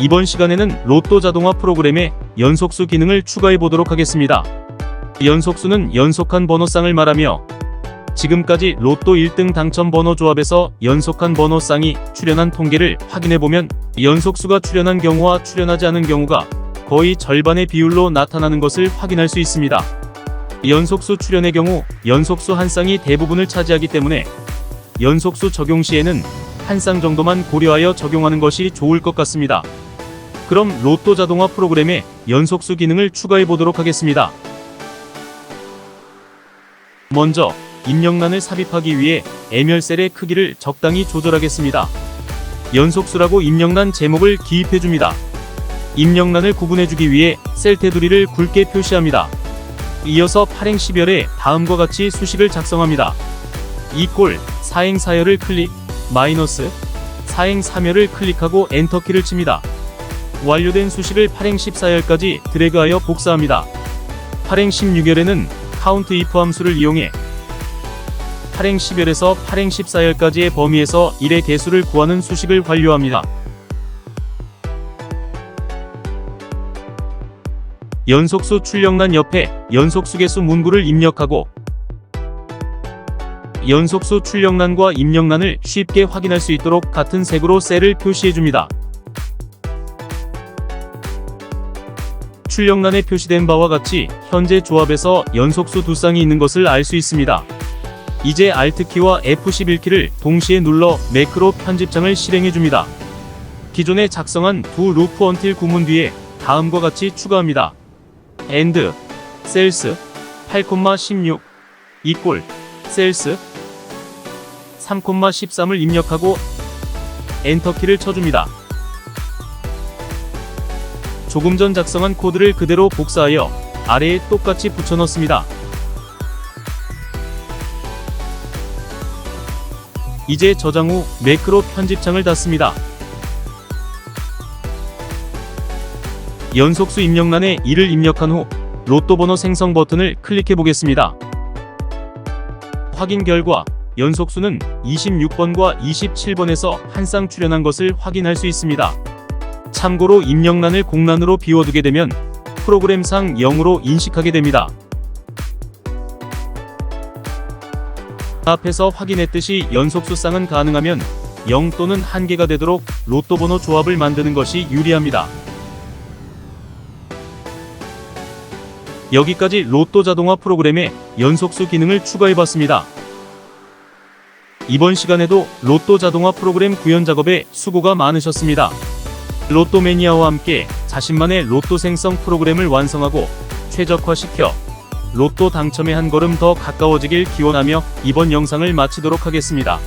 이번 시간에는 로또 자동화 프로그램에 연속수 기능을 추가해 보도록 하겠습니다. 연속수는 연속한 번호쌍을 말하며 지금까지 로또 1등 당첨 번호 조합에서 연속한 번호쌍이 출현한 통계를 확인해 보면 연속수가 출현한 경우와 출현하지 않은 경우가 거의 절반의 비율로 나타나는 것을 확인할 수 있습니다. 연속수 출현의 경우 연속수 한 쌍이 대부분을 차지하기 때문에 연속수 적용 시에는 한 쌍 정도만 고려하여 적용하는 것이 좋을 것 같습니다. 그럼 로또 자동화 프로그램에 연속수 기능을 추가해 보도록 하겠습니다. 먼저 입력란을 삽입하기 위해 애멸셀의 크기를 적당히 조절하겠습니다. 연속수라고 입력란 제목을 기입해 줍니다. 입력란을 구분해 주기 위해 셀 테두리를 굵게 표시합니다. 이어서 발행 시별에 다음과 같이 수식을 작성합니다. 이꼴 사행 사열을 클릭 마이너스 사행 사멸을 클릭하고 엔터키를 칩니다. 완료된 수식을 발행 14열까지 드래그하여 복사합니다. 발행 16열에는 카운트 if 함수를 이용해 발행 10열에서 발행 14열까지의 범위에서 1의 개수를 구하는 수식을 완료합니다. 연속수 출력란 옆에 연속수 개수 문구를 입력하고 연속수 출력란과 입력란을 쉽게 확인할 수 있도록 같은 색으로 셀을 표시해 줍니다. 출력란에 표시된 바와 같이 현재 조합에서 연속수 두 쌍이 있는 것을 알 수 있습니다. 이제 Alt키와 F11키를 동시에 눌러 매크로 편집장을 실행해 줍니다. 기존에 작성한 두 루프 언틸 구문 뒤에 다음과 같이 추가합니다. and 셀스 8,16 이꼴 셀스 3,13을 입력하고 엔터키를 쳐줍니다. 조금 전 작성한 코드를 그대로 복사하여 아래에 똑같이 붙여 넣습니다. 이제 저장 후 매크로 편집창을 닫습니다. 연속수 입력란에 1을 입력한 후 로또 번호 생성 버튼을 클릭해 보겠습니다. 확인 결과 연속수는 26번과 27번에서 한 쌍 출현한 것을 확인할 수 있습니다. 참고로 입력란을 공란으로 비워두게 되면 프로그램상 0으로 인식하게 됩니다. 앞에서 확인했듯이 연속수 쌍은 가능하면 0 또는 1개가 되도록 로또 번호 조합을 만드는 것이 유리합니다. 여기까지 로또 자동화 프로그램에 연속수 기능을 추가해봤습니다. 이번 시간에도 로또 자동화 프로그램 구현 작업에 수고가 많으셨습니다. 로또 매니아와 함께 자신만의 로또 생성 프로그램을 완성하고 최적화시켜 로또 당첨에 한 걸음 더 가까워지길 기원하며 이번 영상을 마치도록 하겠습니다.